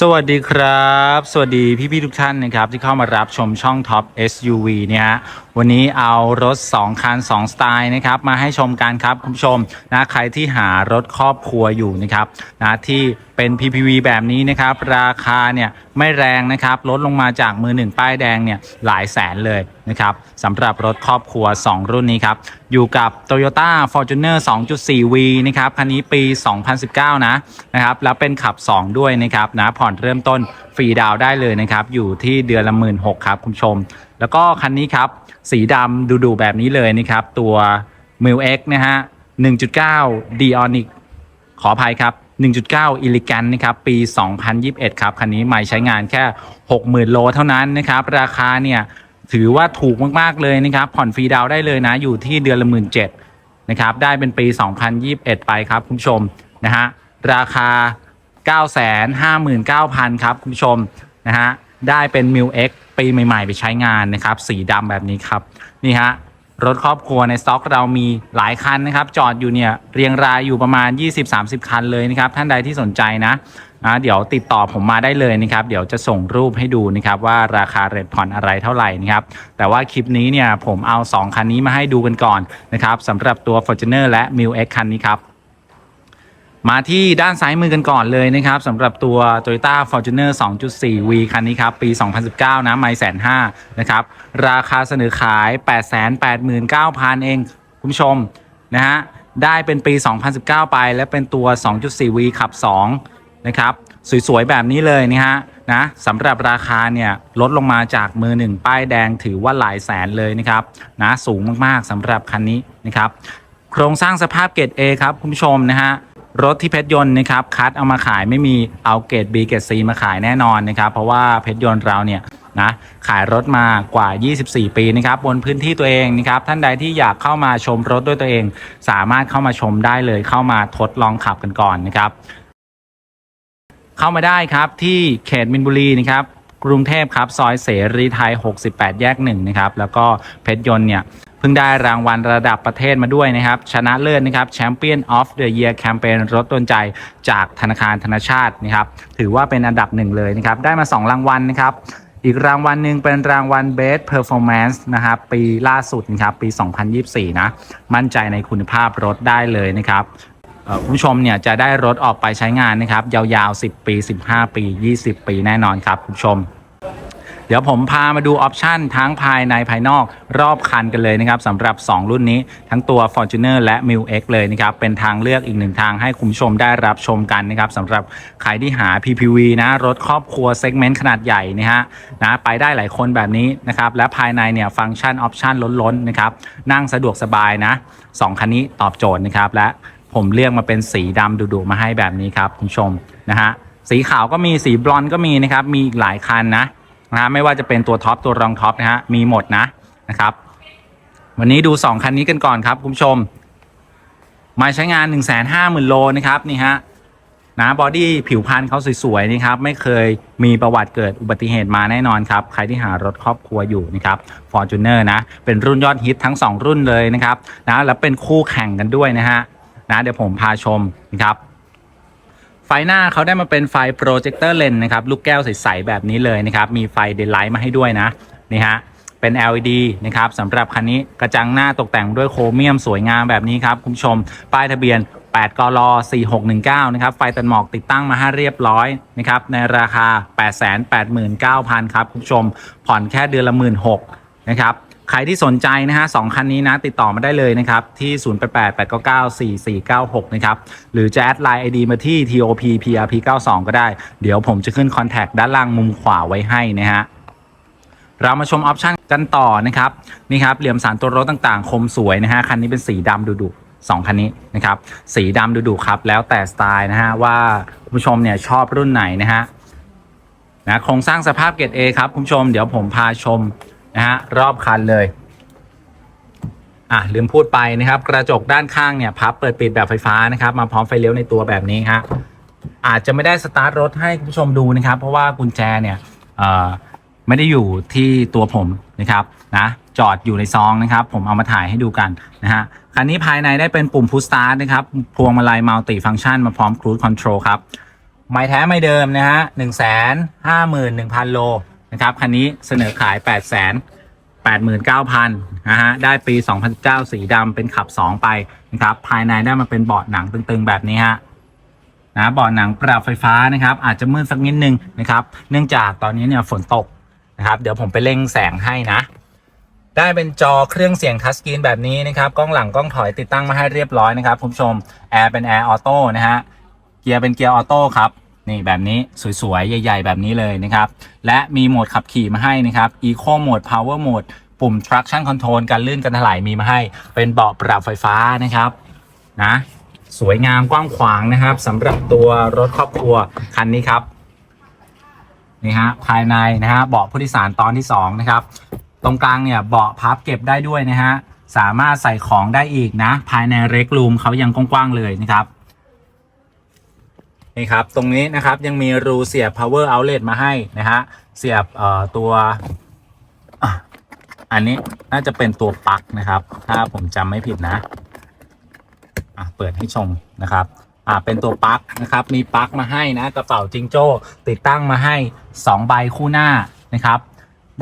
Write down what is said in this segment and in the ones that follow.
สวัสดีครับ สวัสดีพี่ๆทุกท่านนะครับ ที่เข้ามารับชมช่องท็อป SUV เนี่ยฮะวันนี้เอารถ 2 คัน 2 สไตล์นะครับ มาให้ชมกันครับ คุณผู้ชมนะใครที่หารถครอบครัวอยู่นะครับนะที่เป็น PPV แบบนี้นะครับ ราคาเนี่ยไม่แรงนะครับ ลดลงมาจากมือหนึ่งป้ายแดงเนี่ยหลายแสนเลยนะครับสำหรับรถครอบครัว 2 รุ่นนี้ครับ อยู่กับ Toyota Fortuner 2.4V นะครับ คันนี้ปี 2019 นะนะครับแล้วเป็นขับ 2 ด้วยนะครับนะผ่อนเริ่มต้นฟรีดาวได้เลยนะครับ อยู่ที่เดือนละหมื่นหกครับคุณชม แล้วก็คันนี้ครับ สีดำดูๆแบบนี้เลยนะครับ ตัว m i l X นะฮะ1.9 Dionic ขออภัยครับ 1.9 Elegant นะครับปี 2021 ครับ คันนี้ไม่ใช้งานแค่ 60,000 โลเท่านั้นนะครับ ราคาเนี่ยถือว่าถูกมาก ๆ เลยนะครับ ผ่อนฟรีดาวได้เลยนะ อยู่ที่เดือนละ 17,000นะครับ ได้เป็นปี 2021 ไปครับ คุณผู้ชมนะฮะราคา 959,000 ครับ คุณผู้ชมนะฮะได้เป็น m i l X ปีใหม่ ๆ ไปใช้งานนะครับ สีดำแบบนี้ครับ นี่ฮะ รถครอบครัวในสต็อกเรามีหลายคันนะครับ จอดอยู่เนี่ยเรียงรายอยู่ประมาณ 20-30 คันเลยนะครับ ท่านใดที่สนใจนะนะเดี๋ยวติดต่อผมมาได้เลยนะครับ เดี๋ยวจะส่งรูปให้ดูนะครับว่าราคาเรทผ่อนอะไรเท่าไหร่นะครับ แต่ว่าคลิปนี้เนี่ยผมเอา 2 คันนี้มาให้ดูกันก่อนนะครับสำหรับตัว Fortuner และ m i l X คันนี้ครับ มาที่ด้านซ้ายมือกันก่อนเลยนะครับสำหรับตัว Toyota Fortuner 2.4V คันนี้ครับ ปี 2019 นะไม่แสนห้านะครับ ราคาเสนอขาย 889,000 เอง คุณผู้ชม นะฮะ ได้เป็นปี 2019 ไปและเป็นตัว 2.4V ขับ 2 นะครับ สวย ๆ แบบนี้เลยนะฮะนะสำหรับราคาเนี่ยลดลงมาจากมือหนึ่งป้ายแดงถือว่าหลายแสนเลยนะครับนะสูงมากๆสำหรับคันนี้นะครับโครงสร้างสภาพเกรด A ครับคุณผู้ชมนะฮะ รถที่เพชรยนต์นะครับคัดเอามาขายไม่มีเอาเกรด B เกรด C มาขายแน่นอนนะครับ เพราะว่าเพชรยนต์เราเนี่ยนะขายรถมากว่า 24 ปีนะครับบนพื้นที่ตัวเองนะครับท่านใดที่อยากเข้ามาชมรถด้วยตัวเอง สามารถเข้ามาชมได้เลยเข้ามาทดลองขับกันก่อนนะครับ เข้ามาได้ครับที่เขตมินบุรีนะครับ กรุงเทพครับ ซอยเสรีไทย 68 แยกหนึ่งนะครับ แล้วก็เพชรยนต์เนี่ยเพิ่งได้รางวัลระดับประเทศมาด้วยนะครับ ชนะเลิศนะครับแชมเปี้ยนออฟเดอะเยียร์แคมเปญรถดนใจจากธนาคารธนชาตินะครับ ถือว่าเป็นอันดับหนึ่งเลยนะครับ ได้มา 2 รางวัลนะครับอีกรางวัลหนึ่งเป็นรางวัล Best Performance นะครับ ปีล่าสุดนะครับ ปี 2024 นะ มั่นใจในคุณภาพรถได้เลยนะครับ คุณผู้ชมเนี่ยจะได้รถออกไปใช้งานนะครับ ยาวๆ 10 ปี 15 ปี 20 ปีแน่นอนครับ คุณผู้ชม เดี๋ยวผมพามาดูออปชันทั้งภายในภายนอกรอบคันกันเลยนะครับสำหรับ 2 รุ่นนี้ทั้งตัว Fortuner และ m i l X เลยนะครับ เป็นทางเลือกอีกหนึ่งทางให้คุณผู้ชมได้รับชมกันนะครับสำหรับใครที่หา PPV นะรถครอบครัวเซกเมนต์ขนาดใหญ่นะฮะนะไปได้หลายคนแบบนี้นะครับและภายในเนี่ยฟังก์ชันออปชันล้นๆนะครับนั่งสะดวกสบายนะ2คันนี้ตอบโจทย์นะครับและ ผมเลือกมาเป็นสีดำดุๆมาให้แบบนี้ครับคุณผู้ชมนะฮะสีขาวก็มีสีบลอนด์ก็มีนะครับมีอีกหลายคันนะนะฮะไม่ว่าจะเป็นตัวท็อปตัวรองท็อปนะฮะมีหมดนะนะครับ วันนี้ดู 2 คันนี้กันก่อนครับคุณผู้ชม มาใช้งาน 1 5 0 0 0 0โลนะครับนี่ฮะนะบอดี้ผิวพรรณเขาสวยๆนี่ครับ ไม่เคยมีประวัติเกิดอุบัติเหตุมาแน่นอนครับ ใครที่หารถครอบครัวอยู่นะครับ Fortuner นะ เป็นรุ่นยอดฮิตทั้ง 2 รุ่นเลยนะครับนะแล้วเป็นคู่แข่งกันด้วยนะฮะ นะเดี๋ยวผมพาชมนะครับไฟหน้าเขาได้มาเป็นไฟโปรเจคเตอร์เลนนะครับลูกแก้วใสๆแบบนี้เลยนะครับมีไฟเด y ไลท์มาให้ด้วยนะนี่ฮะเป็น LED นะครับสำหรับคันนี้กระจังหน้าตกแต่งด้วยโครเมียมสวยงามแบบนี้ครับคุณผู้ชม ป้ายทะเบียน 8กล4619 นะครับไฟตัดหมอกติดตั้งมาให้เรียบร้อยนะครับในราคา 889,000 ครับคุณผู้ชมผ่อนแค่เดือนละ 16,000นะครับ ใครที่สนใจนะฮะสองคันนี้นะ ติดต่อมาได้เลยนะครับ ที่ 0888994496 นะครับ หรือจะแอดไลน์ ID มาที่ TOP PRP 92 ก็ได้ เดี๋ยวผมจะขึ้นคอนแทคด้านล่างมุมขวาไว้ให้นะฮะเรามาชมออปชันกันต่อนะครับ นี่ครับ เหลี่ยมสารตัวรถต่างๆ คมสวยนะฮะ คันนี้เป็นสีดำดุๆสองคันนี้นะครับ สีดำดุๆครับ แล้วแต่สไตล์นะฮะ ว่าคุณผู้ชมเนี่ยชอบรุ่นไหนนะฮะนะโครงสร้างสภาพเกรด A ครับคุณผู้ชมเดี๋ยวผมพาชม นะฮะรอบคันเลยอะลืมพูดไปนะครับ กระจกด้านข้างเนี่ยพับเปิดปิดแบบไฟฟ้านะครับ มาพร้อมไฟเลี้ยวในตัวแบบนี้ฮะอาจจะไม่ได้สตาร์ทรถให้คุณผู้ชมดูนะครับ เพราะว่ากุญแจเนี่ยเอ่อไม่ได้อยู่ที่ตัวผมนะครับนะจอดอยู่ในซองนะครับ ผมเอามาถ่ายให้ดูกันนะฮะคันนี้ภายในได้เป็นปุ่มพุชสตาร์ทนะครับพวงมาลัยมัลติฟังก์ชันมาพร้อมครู i คอนโทรลครับ ไม่แท้ไม่เดิมนะฮะหนึ่งแสนห้าหมื่นหนึ่งพันโล นะครับคันนี้เสนอขายแปดแสนแปดหมื่นเก้าพันนะฮะได้ปี 2019สีดำเป็นขับ 2 ไปนะครับภายในได้มาเป็นเบาะหนังตึงๆ แบบนี้ฮะนะเบาะหนังปรับไฟฟ้านะครับอาจจะมืดสักนิดนึงนะครับเนื่องจากตอนนี้เนี่ยฝนตกนะครับเดี๋ยวผมไปเร่งแสงให้นะ ได้เป็นจอเครื่องเสียงทัชสกรีนแบบนี้นะครับกล้องหลังกล้องถอยติดตั้งมาให้เรียบร้อยนะครับคุณผู้ชมแอร์เป็นแอร์ออโต้นะฮะเกียร์เป็นเกียร์ออโต้ครับ นี่แบบนี้สวยๆ ใหญ่ ๆ แบบนี้เลยนะครับ และมีโหมดขับขี่มาให้นะครับ Eco Mode Power Mode ปุ่ม Traction Control การลื่นกันถลายมีมาให้ เป็นเบาะปรับไฟฟ้านะครับนะสวยงามกว้างขวางนะครับสำหรับตัวรถครอบครัวคันนี้ครับนี่ฮะภายในนะฮะเบาะผู้โดยสารตอนที่สองนะครับตรงกลางเนี่ยเบาะพับเก็บได้ด้วยนะฮะสามารถใส่ของได้อีกนะ ภายในเร็กรูมเขายังกว้างๆเลยนะครับ นี่ครับ ตรงนี้นะครับยังมีรูเสียบ power outlet มาให้นะฮะ เสียบตัว อันนี้น่าจะเป็นตัวปลั๊กนะครับ ถ้าผมจำไม่ผิดนะะเปิดให้ชมนะครับอ่าเป็นตัวปลั๊กนะครับ มีปลั๊กมาให้นะกระเป๋าจิงโจ้ติดตั้งมาให้ 2 ใบคู่หน้านะครับ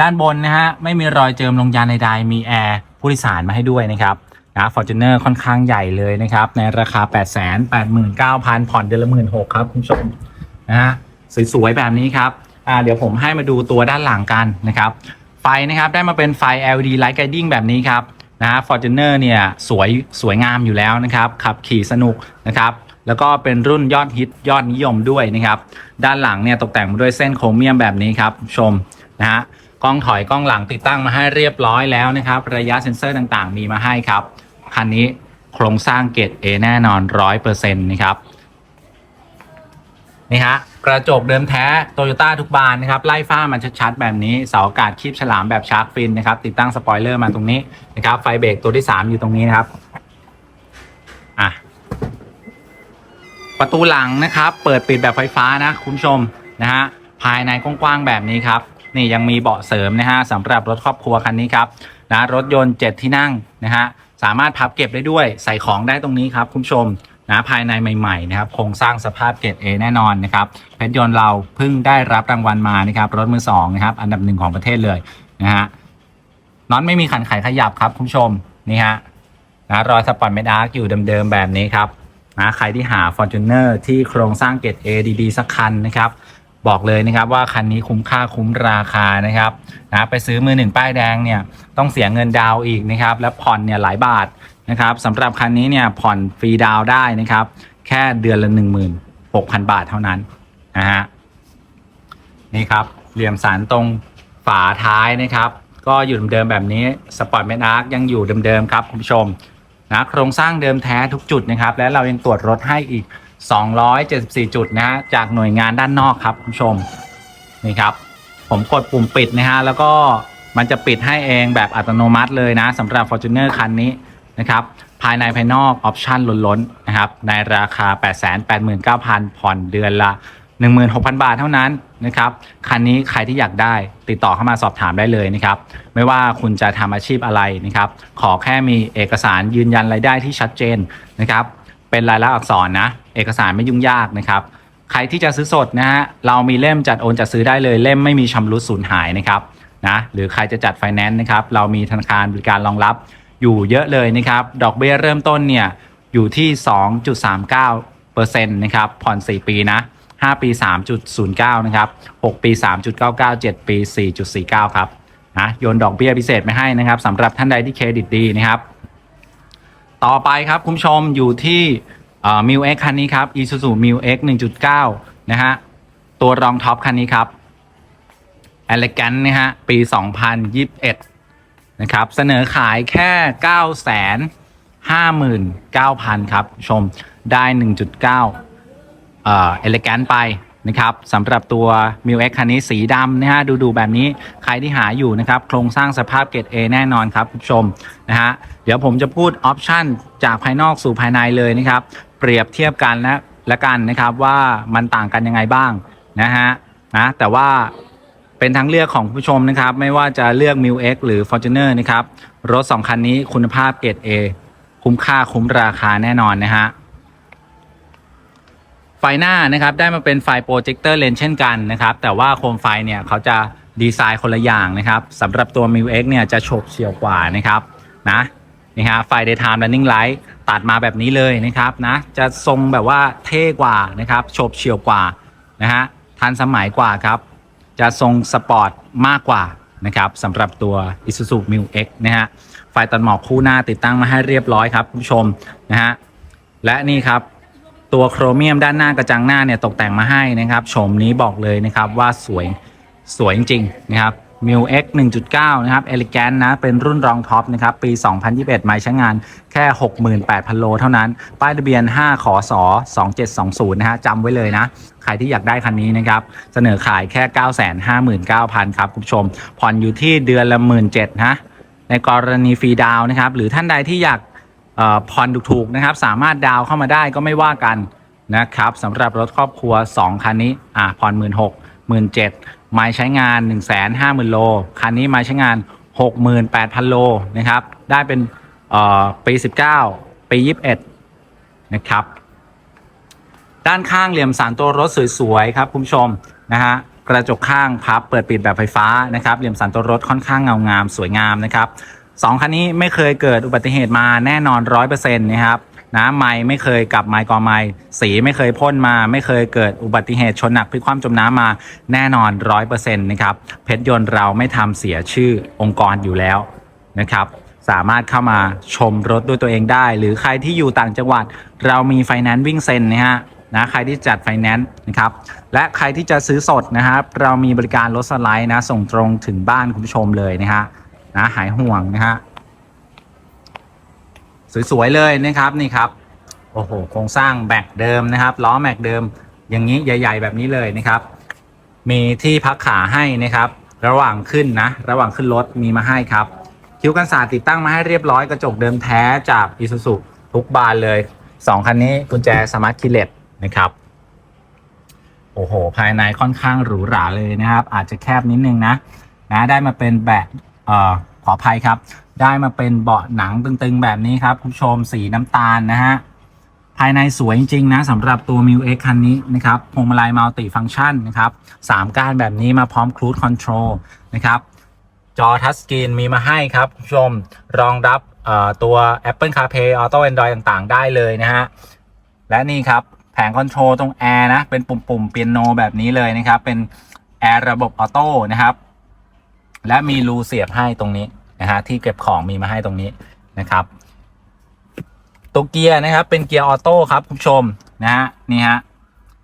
ด้านบนนะฮะไม่มีรอยเจิมลงยางใดๆมีแอร์ผู้โดยสารมาให้ด้วยนะครับ นะฟอร์จูเนอร์ค่อนข้างใหญ่เลยนะครับ ในราคา 8 8 9 0 0 0 ผ่อนเดือนละหมื่นหกครับ คุณผู้ชมนะฮะสวยๆ แบบนี้ครับอ่าเดี๋ยวผมให้มาดูตัวด้านหลังกันนะครับ ไฟนะครับได้มาเป็นไฟ LED Light Guiding แบบนี้ครับนะฮะ Fortuner เนี่ยสวยสวยงามอยู่แล้วนะครับ ขับขี่สนุกนะครับแล้วก็เป็นรุ่นยอดฮิตยอดนิยมด้วยนะครับ ด้านหลังเนี่ยตกแต่งมาด้วยเส้นโครเมียมแบบนี้ครับชมนะฮะกล้องถอยกล้องหลังติดตั้งมาให้เรียบร้อยแล้วนะครับ ระยะเซ็นเซอร์ต่างๆ มีมาให้ครับ คันนี้โครงสร้างเกรด A แน่นอน 100%นะครับ นี่ฮะ กระจกเดิมแท้โตโยต้าทุกบานนะครับ ไล่ฝ้ามันชัดๆแบบนี้ เสาอากาศคีบฉลามแบบชาร์กฟินนะครับ ติดตั้งสปอยเลอร์มาตรงนี้นะครับ ไฟเบรกตัวที่ 3 อยู่ตรงนี้นะครับ อะ ประตูหลังนะครับ เปิดปิดแบบไฟฟ้านะคุณผู้ชมนะฮะ ภายในกว้างๆแบบนี้ครับนี่ยังมีเบาะเสริมนะฮะสำหรับรถครอบครัวคันนี้ครับนะรถยนต์ 7 ที่นั่งนะฮะ สามารถพับเก็บได้ด้วยใส่ของได้ตรงนี้ครับคุณผู้ชมนะภายในใหม่ๆนะครับโครงสร้างสภาพเกรด A แน่นอนนะครับเพชรยนต์เราเพิ่งได้รับรางวัลมานะครับรถมือสองนะครับอันดับหนึ่งของประเทศเลยนะฮะน็อตไม่มีขันไขขยับครับคุณผู้ชมนี่ฮะนะรอยสปอร์ตเมดอาร์อยู่เดิมๆแบบนี้ครับนะใครที่หา Fortuner ที่โครงสร้างเกรด A ดีๆสักคันนะครับ บอกเลยนะครับว่าคันนี้คุ้มค่าคุ้มราคานะครับนะไปซื้อมือหนึ่งป้ายแดงเนี่ยต้องเสียเงินดาวอีกนะครับและผ่อนเนี่ยหลายบาทนะครับสำหรับคันนี้เนี่ยผ่อนฟรีดาวได้นะครับแค่เดือนละ 16,000 บาทเท่านั้นนะฮะนี่ครับเหลี่ยมสันตรงฝาท้ายนะครับ ก็อยู่เดิมๆแบบนี้สปอร์ตแมนอาร์ยังอยู่เดิมๆครับคุณผู้ชมนะโครงสร้างเดิมแท้ทุกจุดนะครับ และเรายังตรวจรถให้อีก 274 จุดนะฮะจากหน่วยงานด้านนอกครับคุณผู้ชมนี่ครับ ผมกดปุ่มปิดนะฮะแล้วก็มันจะปิดให้เองแบบอัตโนมัติเลยนะสำหรับ Fortuner คันนี้นะครับ ภายในภายนอกออปชั่นล้นๆนะครับ ในราคา 889,000 ผ่อนเดือนละ 16,000 บาทเท่านั้นนะครับ คันนี้ใครที่อยากได้ติดต่อเข้ามาสอบถามได้เลยนะครับ ไม่ว่าคุณจะทำอาชีพอะไรนะครับ ขอแค่มีเอกสารยืนยันรายได้ที่ชัดเจนนะครับ เป็นลายลักษณ์อักษรนะ เอกสารไม่ยุ่งยากนะครับ ใครที่จะซื้อสดนะฮะเรามีเล่มจัดโอนจัดซื้อได้เลย เล่มไม่มีชำรุดสูญหายนะครับนะหรือใครจะจัดไฟแนนซ์นะครับเรามีธนาคารบริการรองรับอยู่เยอะเลยนะครับ ดอกเบี้ยเริ่มต้นเนี่ยอยู่ที่ 2.39%นะครับผ่อน 4 ปีนะ 5 ปี 3.09 นะครับ 6 ปี 3.99 7 ปี 4.49 ครับนะโยนดอกเบี้ยพิเศษไม่ให้นะครับสำหรับท่านใดที่เครดิตดีนะครับ ต่อไปครับคุณผู้ชมอยู่ที่มิวเอ็กคันนี้ครับ Isuzu m i l X 1.9 นะฮะ ตัวรองท็อปคันนี้ครับ Elegant นะฮะ ปี 2021 นะครับ เสนอขายแค่ 9 5 9 0 0 0 ครับ ชมได้ 1.9 เอ่อ Elegant ไป นะครับสำหรับตัว m i l X คันนี้สีดำนะฮะดูดูแบบนี้ใครที่หาอยู่นะครับ โครงสร้างสภาพเกรด A แน่นอนครับคุณผู้ชมนะฮะเดี๋ยวผมจะพูดออปชันจากภายนอกสู่ภายในเลยนะครับ เปรียบเทียบกันและและกันนะครับว่ามันต่างกันยังไงบ้างนะฮะนะแต่ว่าเป็นทางเลือกของคุณผู้ชมนะครับ ไม่ว่าจะเลือก m i l X หรือ Fortuner นะครับ รถ 2 คันนี้คุณภาพเกรด A คุ้มค่าคุ้มราคาแน่นอนนะฮะ ไฟหน้านะครับได้มาเป็นไฟโปรเจคเตอร์เลนส์เช่นกันนะครับแต่ว่าโคมไฟเนี่ยเขาจะดีไซน์คนละอย่างนะครับสำหรับตัว m ิ X เนี่ยจะโฉบเฉี่ยวกว่านะครับนะนี่ฮะไฟ daytime running light ตัดมาแบบนี้เลยนะครับนะจะทรงแบบว่าเท่กว่านะครับโฉบเฉี่ยวกว่านะฮะทันสมัยกว่าครับจะทรงสปอร์ตมากกว่านะครับสำหรับตัว Isuzu m ิ X นะฮะไฟตัดหมอกคู่หน้าติดตั้งมาให้เรียบร้อยครับคุณผู้ชมนะฮะและนี่ครับ ตัวโครเมียมด้านหน้ากระจังหน้าเนี่ยตกแต่งมาให้นะครับโฉมนี้บอกเลยนะครับว่าสวยสวยจริงๆนะครับ m i l X 1.9 นะครับ Elegant นะ เป็นรุ่นรองท็อปนะครับ ปี 2021 หมายใช้งานแค่ 68,000 โลเท่านั้น ป้ายทะเบียน 5 ขอสอ2720 นะฮะจำไว้เลยนะ ใครที่อยากได้คันนี้นะครับ เสนอขายแค่ 959,000 ครับ คุณผู้ชม ผ่อนอยู่ที่เดือนละ 17,000นะ ในกรณีฟรีดาวนะครับ หรือท่านใดที่อยาก ผ่อนถูกๆนะครับ สามารถดาวเข้ามาได้ก็ไม่ว่ากันนะครับสำหรับรถครอบครัว 2 คันนี้อ่าผ่อนหมื่นหกหมื่นเจ็ดไม้ใช้งาน 1 5 0 0 0 0 โล คันนี้ไม้ใช้งาน 68,000 โลนะครับ ได้เป็นเออปี 19 ปี 21 นะครับ ด้านข้างเหลี่ยมสันตัวรถสวยๆ ครับคุณผู้ชมนะฮะกระจกข้างพับเปิดปิดแบบไฟฟ้านะครับ เหลี่ยมสันตัวรถค่อนข้างเงางามสวยงามนะครับ สองคันนี้ไม่เคยเกิดอุบัติเหตุมาแน่นอนร้อยเปอร์เซ็นต์นะครับนะไม่ไม่เคยกลับไม้กอไม้สีไม่เคยพ่นมา ไม่เคยเกิดอุบัติเหตุชนหนักพลิกคว่ำจมน้ำมาแน่นอนร้อยเปอร์เซ็นต์นะครับเพชรยนต์เราไม่ทำเสียชื่อองค์กรอยู่แล้วนะครับสามารถเข้ามาชมรถด้วยตัวเองได้ หรือใครที่อยู่ต่างจังหวัด เรามีไฟแนนซ์วิ่งเซ็นนะฮะนะใครที่จัดไฟแนนซ์นะครับและใครที่จะซื้อสดนะครับเรามีบริการรถสไลด์นะส่งตรงถึงบ้านคุณผู้ชมเลยนะฮะ นะหายห่วงนะฮะสวยๆเลยนะครับนี่ครับโอ้โหโครงสร้างแม็กเดิมนะครับล้อแม็กเดิมอย่างนี้ใหญ่ ๆ แบบนี้เลยนะครับ มีที่พักขาให้นะครับ ระหว่างขึ้นนะ ระหว่างขึ้นรถมีมาให้ครับ คิ้วกันศาสตร์ติดตั้งมาให้เรียบร้อยกระจกเดิมแท้จาก i s u z u ทุกบานเลย 2 คันนี้กุญแจสมาร์ทคีเลตนะครับโอ้โห ภายในค่อนข้างหรูหราเลยนะครับ อาจจะแคบนิดนึงนะนะได้มาเป็นแบบ ขออภัยครับ ได้มาเป็นเบาะหนังตึงๆแบบนี้ครับคุณผู้ชมสีน้ำตาลนะฮะภายในสวยจริงๆนะสำหรับตัว m ิ X คันนี้นะครับพวงมาลัยมัลติฟัง c t ชันนะครับสามกานแบบนี้มาพร้อม Cruise Control นะครับจอทัชสกรีนมีมาให้ครับคุณผู้ชมรองรับเอ่อตัว Apple CarPlay Auto Android ต่างๆ ได้เลยนะฮะและนี่ครับแผงคอนโทรลตรงแอร์นะเป็นปุ่มๆเปียโนแบบนี้เลยนะครับ เป็นแอร์ระบบออโต้นะครับ และมีรูเสียบให้ตรงนี้นะฮะที่เก็บของมีมาให้ตรงนี้นะครับตัวเกียร์นะครับเป็นเกียร์ออโต้ครับคุณผู้ชมนะฮะนี่ฮะ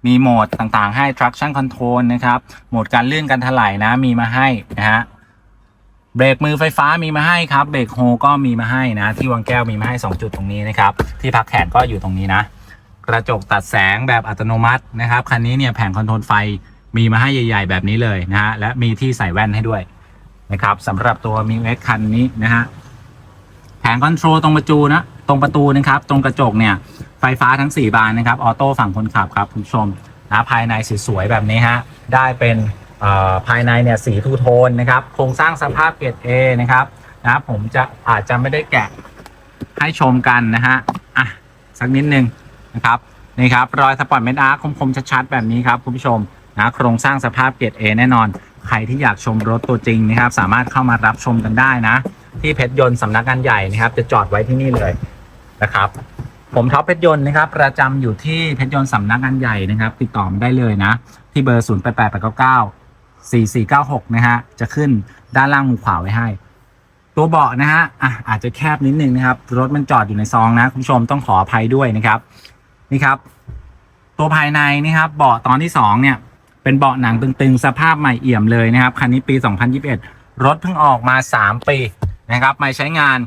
มีโหมดต่างๆให้ traction control นะครับโหมดการเลื่อนการถลายนะมีมาให้นะฮะเบรกมือไฟฟ้ามีมาให้ครับเบรกโฮก็มีมาให้นะ ที่วางแก้วมีมาให้ 2 จุดตรงนี้นะครับ ที่พักแขนก็อยู่ตรงนี้นะ กระจกตัดแสงแบบอัตโนมัตินะครับคันนี้เนี่ยแผงคอนโทรลไฟมีมาให้ใหญ่ ๆ แบบนี้เลยนะฮะและมีที่ใส่แว่นให้ด้วย นะครับสำหรับตัว m ิ X คันนี้นะฮะแผงคอนโทรลตรงประตูนะตรงประตูนะครับตรงกระจกเนี่ยไฟฟ้าทั้ง 4 บานนะครับออโต้ฝั่งคนขับครับคุณผู้ชมนะภายในสวยๆแบบนี้ฮะได้เป็นเอ่อภายในเนี่ยสีทูโทนนะครับโครงสร้างสภาพเกรด A นะครับนะผมจะอาจจะไม่ได้แกะให้ชมกันนะฮะอะสักนิดนึงนะครับนี่ครับรอยสปอร์ตเมดอาร์คมๆชัดๆแบบนี้ครับคุณผู้ชมนะโครงสร้างสภาพเกรด A แน่นอน ใครที่อยากชมรถตัวจริงนะครับ สามารถเข้ามารับชมกันได้นะ ที่เพชรยนต์สำนักงานใหญ่นะครับ จะจอดไว้ที่นี่เลยนะครับ ผมท็อปเพชรยนต์นะครับ ประจำอยู่ที่เพชรยนต์สำนักงานใหญ่นะครับ ติดต่อได้เลยนะ ที่เบอร์ 0 8 8 8 9 9 4 4 9 6 นะฮะจะขึ้นด้านล่างมุมขวาไว้ให้ ตัวเบาะนะฮะอะอาจจะแคบนิดนึงนะครับ รถมันจอดอยู่ในซองนะคุณผู้ชมต้องขออภัยด้วยนะครับนี่ครับ ตัวภายในนี่ครับเบาะตอนที่2เนี่ย เป็นเบาะหนังตึงๆ สภาพใหม่เอี่ยมเลยนะครับ คันนี้ปี 2021 รถเพิ่งออกมา 3 ปีนะครับไม่ใช้งาน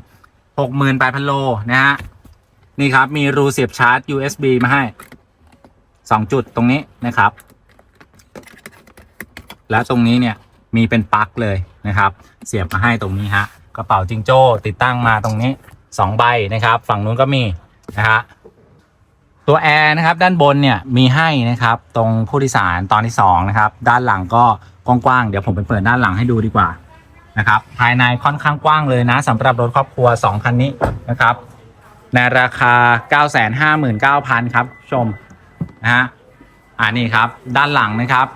68,000 โลนะฮะ นี่ครับมีรูเสียบชาร์จ USB มาให้ 2 จุดตรงนี้นะครับ แล้วตรงนี้เนี่ยมีเป็นปลั๊กเลยนะครับ เสียบมาให้ตรงนี้ฮะ กระเป๋าจิงโจ้ติดตั้งมาตรงนี้ 2 ใบนะครับ ฝั่งนู้นก็มีนะฮะ ตัวแอร์นะครับด้านบนเนี่ยมีให้นะครับตรงผู้โดยสารตอนที่2นะครับด้านหลังก็กว้างๆเดี๋ยวผมไปเปิดด้านหลังให้ดูดีกว่านะครับภายในค่อนข้างกว้างเลยนะสำหรับรถครอบครัว 2 คันนี้นะครับ ในราคา 959,000 ครับคุณชมนะฮะอ่านี่ครับด้านหลังนะครับ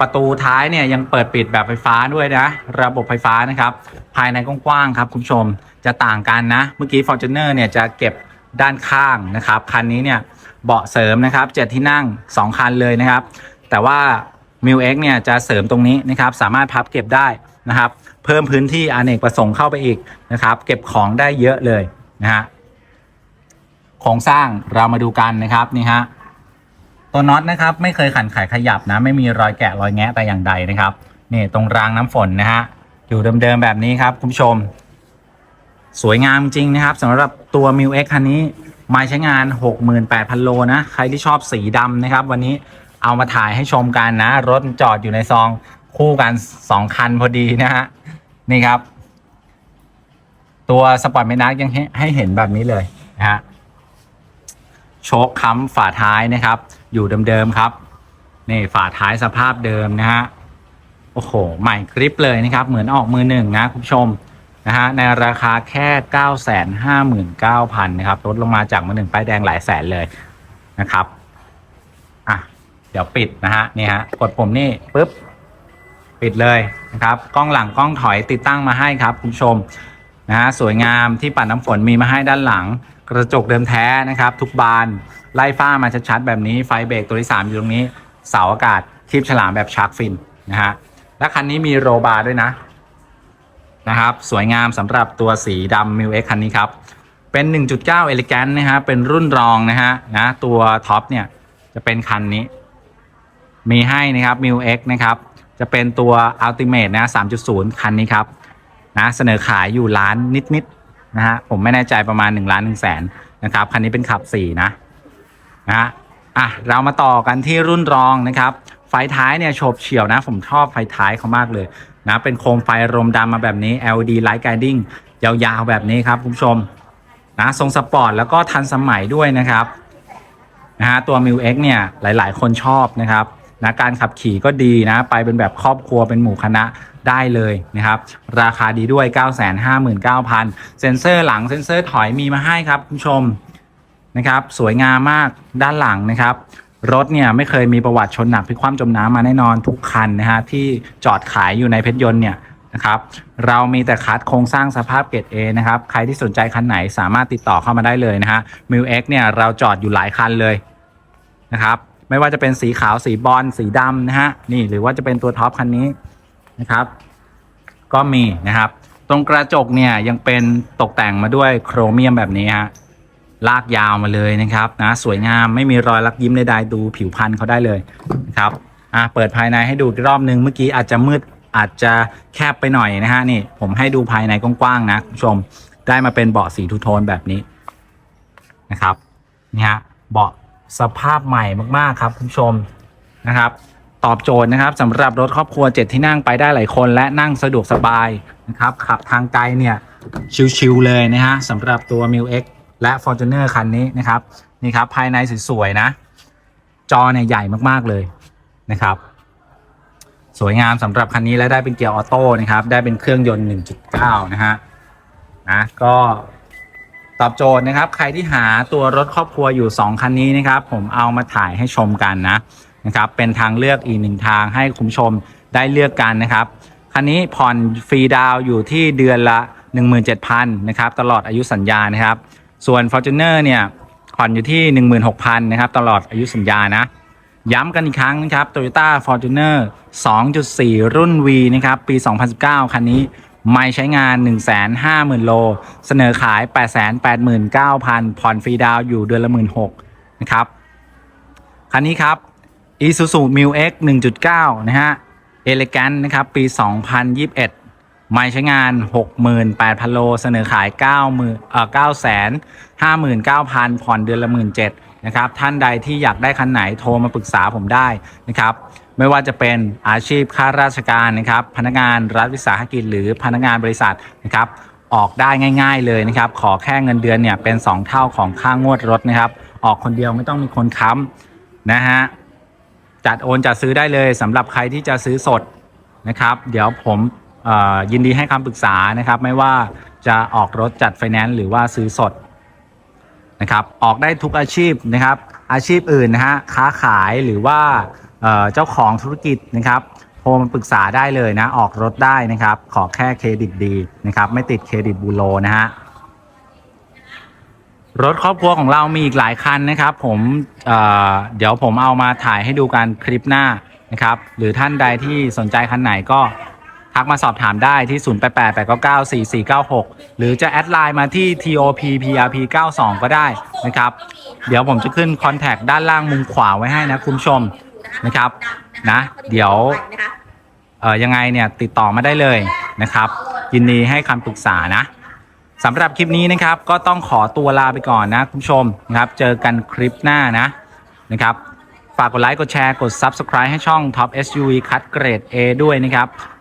ประตูท้ายเนี่ยยังเปิดปิดแบบไฟฟ้าด้วยนะ ระบบไฟฟ้านะครับ ภายในกว้างๆครับคุณผู้ชมจะต่างกันนะ เมื่อกี้ Fortuner เนี่ยจะเก็บ ด้านข้างนะครับ คันนี้เนี่ยเบาะเสริมนะครับเจ็ดที่นั่ง 2 คันเลยนะครับ แต่ว่า m i l X เนี่ยจะเสริมตรงนี้นะครับสามารถพับเก็บได้นะครับ เพิ่มพื้นที่อเนกประสงค์เข้าไปอีกนะครับ เก็บของได้เยอะเลยนะฮะโครงสร้างเรามาดูกันนะครับนี่ฮะตัวน็อตนะครับไม่เคยขันไขขยับนะ ไม่มีรอยแกะรอยแงะแต่อย่างใดนะครับนี่ตรงรางน้ำฝนนะฮะอยู่เดิมๆแบบนี้ครับคุณผู้ชม สวยงามจริงนะครับสำหรับตัว m ิว X คันนี้มาใช้งาน 68,000 โลนะ ใครที่ชอบสีดำนะครับ วันนี้เอามาถ่ายให้ชมกันนะ รถจอดอยู่ในซองคู่กัน 2 คันพอดีนะฮะ นี่ครับ ตัวสปอร์ตเมนักยังให้ให้เห็นแบบนี้เลยนะฮะโชคค้ำฝาท้ายนะครับ อยู่เดิมๆครับ นี่ฝาท้ายสภาพเดิมนะฮะ โอ้โห ใหม่กริปเลยนะครับ เหมือนออกมือหนึ่งนะคุณผู้ชม นะฮะในราคาแค่ 9 5 9 0 0 0นะครับลดลงมาจากมือหนึ่งป้ายแดงหลายแสนเลยนะครับอะเดี๋ยวปิดนะฮะนี่ฮะกดปุ่มนี่ปุ๊บปิดเลยนะครับกล้องหลังกล้องถอยติดตั้งมาให้ครับคุณผู้ชมนะฮะสวยงามที่ปัดน้ำฝนมีมาให้ด้านหลัง กระจกเดิมแท้นะครับ ทุกบานไล่ฟ้ามาชัดๆแบบนี้ไฟเบรกตัวที่ 3 อยู่ตรงนี้ เสาอากาศคลิปฉลามแบบชาร์กฟินนะฮะและคันนี้มีโรบาร์ด้วยนะ นะครับ สวยงามสำหรับตัวสีดำมิวเอ็กคันนี้ครับ เป็น 1.9เอลิแกนนะฮะ เป็นรุ่นรองนะฮะนะตัวท็อปเนี่ยจะเป็นคันนี้ มีให้นะครับ m ิ X นะครับ จะเป็นตัว Ultimate นะ 3.0 คันนี้ครับนะเสนอขายอยู่ล้านนิดๆนะฮะผมไม่แน่ใจประมาณ 1 ล้าน1แสนนะครับ คันนี้เป็นขับ 4 นะนะฮะอะเรามาต่อกันที่รุ่นรองนะครับ ไฟท้ายเนี่ยโฉบเฉี่ยวนะ ผมชอบไฟท้ายเขามากเลย นะเป็นโคมไฟรมดำมาแบบนี้ LED Light Guiding ยาวๆแบบนี้ครับคุณผู้ชมนะทรงสปอร์ตแล้วก็ทันสมัยด้วยนะครับนะฮะตัว m ิ X เนี่ยหลายๆ คนชอบนะครับนะการขับขี่ก็ดีนะ ไปเป็นแบบครอบครัวเป็นหมู่คณะได้เลยนะครับ ราคาดีด้วย 959,000 เซ็นเซอร์หลังเซ็นเซอร์ถอยมีมาให้ครับคุณผู้ชมนะครับ สวยงามมากด้านหลังนะครับ รถเนี่ยไม่เคยมีประวัติชนหนักพลิกคว่ำจมน้ำมาแน่นอนทุกคันนะฮะที่จอดขายอยู่ในเพชรยนต์เนี่ยนะครับเรามีแต่คัดโครงสร้างสภาพเกรด A นะครับ ใครที่สนใจคันไหนสามารถติดต่อเข้ามาได้เลยนะฮะมิวเอ็กเนี่ยเราจอดอยู่หลายคันเลยนะครับ ไม่ว่าจะเป็นสีขาวสีบอลสีดำนะฮะนี่หรือว่าจะเป็นตัวท็อปคันนี้นะครับ ก็มีนะครับ ตรงกระจกเนี่ยยังเป็นตกแต่งมาด้วยโครเมียมแบบนี้ฮะ ลากยาวมาเลยนะครับนะสวยงามไม่มีรอยลักยิ้มใดๆดูผิวพันธุ์เขาได้เลยนะครับอะเปิดภายในให้ดูอีกรอบนึงเมื่อกี้อาจจะมืดอาจจะแคบไปหน่อยนะฮะนี่ผมให้ดูภายในกว้างๆนะคุณผู้ชมได้มาเป็นเบาะสีทูโทนแบบนี้นะครับนี่ฮะเบาะสภาพใหม่มากๆครับคุณผู้ชมนะครับตอบโจทย์นะครับสำหรับรถครอบครัว 7 ที่นั่งไปได้หลายคนและนั่งสะดวกสบายนะครับขับทางไกลเนี่ยชิวๆเลยนะฮะสำหรับตัว m ิ X และ Fortuner คันนี้นะครับนี่ครับภายในสวยๆนะ จอเนี่ยใหญ่มากๆเลยนะครับ สวยงามสำหรับคันนี้และได้เป็นเกียร์ออโต้นะครับได้เป็นเครื่องยนต์ 1.9 นะฮะนะก็ตอบโจทย์นะครับ ใครที่หาตัวรถครอบครัวอยู่ 2 คันนี้นะครับ ผมเอามาถ่ายให้ชมกันนะนะครับ เป็นทางเลือกอีกหนึ่งทางให้คุณชมได้เลือกกันนะครับ คันนี้ผ่อนฟรีดาวอยู่ที่เดือนละ 17,000นะครับ ตลอดอายุสัญญานะครับ ส่วน Fortuner เนี่ยผ่อนอยู่ที่ 16,000นะครับตลอดอายุสัญญานะ ย้ำกันอีกครั้งนะครับ Toyota Fortuner 2.4 รุ่น V นะครับ ปี 2019 คันนี้ไม่ใช้งาน 150,000 โล เสนอขาย 889,000 ผ่อนฟรีดาวอยู่เดือนละ16,000นะครับ คันนี้ครับ Isuzu m i l X 1.9 นะฮะ Elegant นะครับ ปี 2021 ไม่ใช้งาน 68,000 โล เสนอขาย 9 0 0 0เอ่อ959,000 ผ่อนเดือนละ 17,000นะครับ ท่านใดที่อยากได้คันไหนโทรมาปรึกษาผมได้นะครับ ไม่ว่าจะเป็นอาชีพข้าราชการนะครับ พนักงานรัฐวิสาหกิจหรือพนักงานบริษัทนะครับ ออกได้ง่าย ๆ เลยนะครับ ขอแค่เงินเดือนเนี่ยเป็น 2 เท่าของค่างวดรถนะครับ ออกคนเดียวไม่ต้องมีคนค้ำนะฮะ จัดโอนจัดซื้อได้เลยสำหรับใครที่จะซื้อสดนะครับ เดี๋ยวผม ยินดีให้คำปรึกษานะครับ ไม่ว่าจะออกรถจัดไฟแนนซ์หรือว่าซื้อสดนะครับ ออกได้ทุกอาชีพนะครับ อาชีพอื่นนะฮะค้าขายหรือว่าเจ้าของธุรกิจนะครับโทรมาปรึกษาได้เลยนะ ออกรถได้นะครับ ขอแค่เครดิตดีนะครับ ไม่ติดเครดิตบูโรนะฮะรถครอบครัวของเรามีอีกหลายคันนะครับ ผมเเดี๋ยวผมเอามาถ่ายให้ดูกันคลิปหน้านะครับ หรือท่านใดที่สนใจคันไหนก็ ทักมาสอบถามได้ที่ 0888994496 หรือจะแอดไลน์มาที่ TOPPRP92 ก็ได้นะครับ เดี๋ยวผมจะขึ้นคอนแทคด้านล่างมุมขวาไว้ให้นะคุณผู้ชมนะครับนะเดี๋ยวเออยังไงเนี่ยติดต่อมาได้เลยนะครับ ยินดีให้คำปรึกษานะสำหรับคลิปนี้นะครับก็ต้องขอตัวลาไปก่อนนะคุณผู้ชมนะครับ เจอกันคลิปหน้านะนะครับ ฝากกดไลค์กดแชร์กด Subscribe ให้ช่อง Top SUV คัดเกรด A ด้วยนะครับ